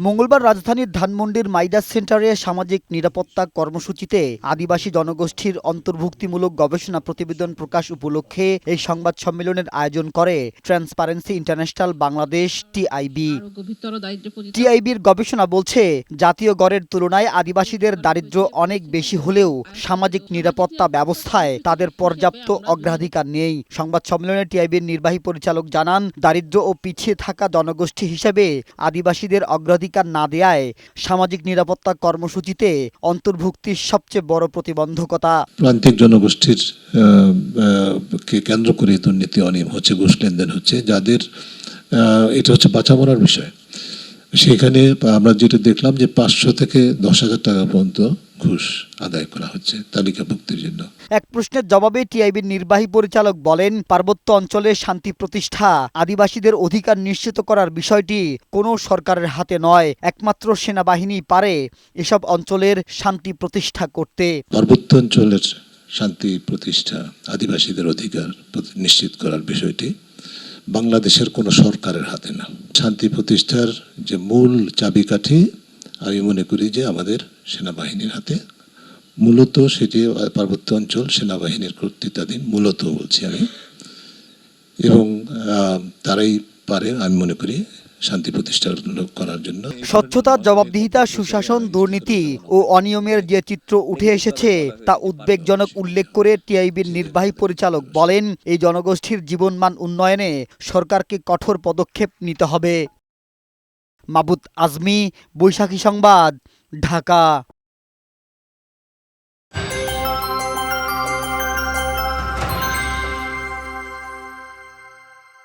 মঙ্গলবার রাজধানীর ধানমন্ডির মাইদাস সেন্টারে সামাজিক নিরাপত্তা কর্মসূচিতে আদিবাসী জনগোষ্ঠীর অন্তর্ভুক্তিমূলক গবেষণা প্রতিবেদন প্রকাশ উপলক্ষে এই সংবাদ সম্মেলনের আয়োজন করে ট্রান্সপারেন্সি ইন্টারন্যাশনাল বাংলাদেশ টিআইবি টিআইবির গবেষণা বলছে জাতীয় গড়ের তুলনায় আদিবাসীদের দারিদ্র্য অনেক বেশি হলেও সামাজিক নিরাপত্তা ব্যবস্থায় তাদের পর্যাপ্ত অগ্রাধিকার নেই। সংবাদ সম্মেলনে টিআইবির নির্বাহী পরিচালক জানান দারিদ্র্য ও পিছিয়ে থাকা জনগোষ্ঠী হিসেবে আদিবাসীদের অগ্রাধিকার না দেয়ায় সামাজিক নিরাপত্তা কর্মসূচিতে অন্তর্ভুক্তির সবচেয়ে বড় প্রতিবন্ধকতা। প্রান্তিক জনগোষ্ঠীর কে কেন্দ্র করে দুর্নীতি অনিয়ম হচ্ছে, ঘুষ লেনদেন হচ্ছে, যাদের এটা হচ্ছে বাঁচা মরার বিষয়। সেখানে আমরা যেটা দেখলাম যে পাঁচশো থেকে দশ হাজার টাকা পর্যন্ত ঘুষ আদায় করা হচ্ছে তালিকাভুক্তির জন্য। এক প্রশ্নের জবাবে টিআইবির নির্বাহী পরিচালক বলেন পার্বত্য অঞ্চলে শান্তি প্রতিষ্ঠা আদিবাসীদের অধিকার নিশ্চিত করার বিষয়টি কোনো সরকারের হাতে নয় একমাত্র সেনাবাহিনী পারে এসব অঞ্চলের শান্তি প্রতিষ্ঠা করতে। পার্বত্য অঞ্চলের শান্তি প্রতিষ্ঠা আদিবাসীদের অধিকার নিশ্চিত করার বিষয়টি বাংলাদেশের কোনো সরকারের হাতে না। শান্তি প্রতিষ্ঠার যে মূল চাবিকাঠি আমি মনে করি যে আমাদের সেনাবাহিনীর হাতে মূলত সেটি পার্বত্য অঞ্চল সেনাবাহিনীর কর্তৃত্বাধীন মূলত বলছি আমি। এবং তারাই পারে, আমি মনে করি, শান্তি প্রতিষ্ঠা করার জন্য। স্বচ্ছতা জবাবদিহিতা, সুশাসন, দুর্নীতি ও অনিয়মের যে চিত্র উঠে এসেছে, তা উদ্বেগজনক উল্লেখ করে টিআইবির নির্বাহী পরিচালক বলেন, এই জনগোষ্ঠীর জীবনমান উন্নয়নে সরকারকে কঠোর পদক্ষেপ নিতে হবে। মাবুত আজমি বৈশাখী সংবাদ ঢাকা।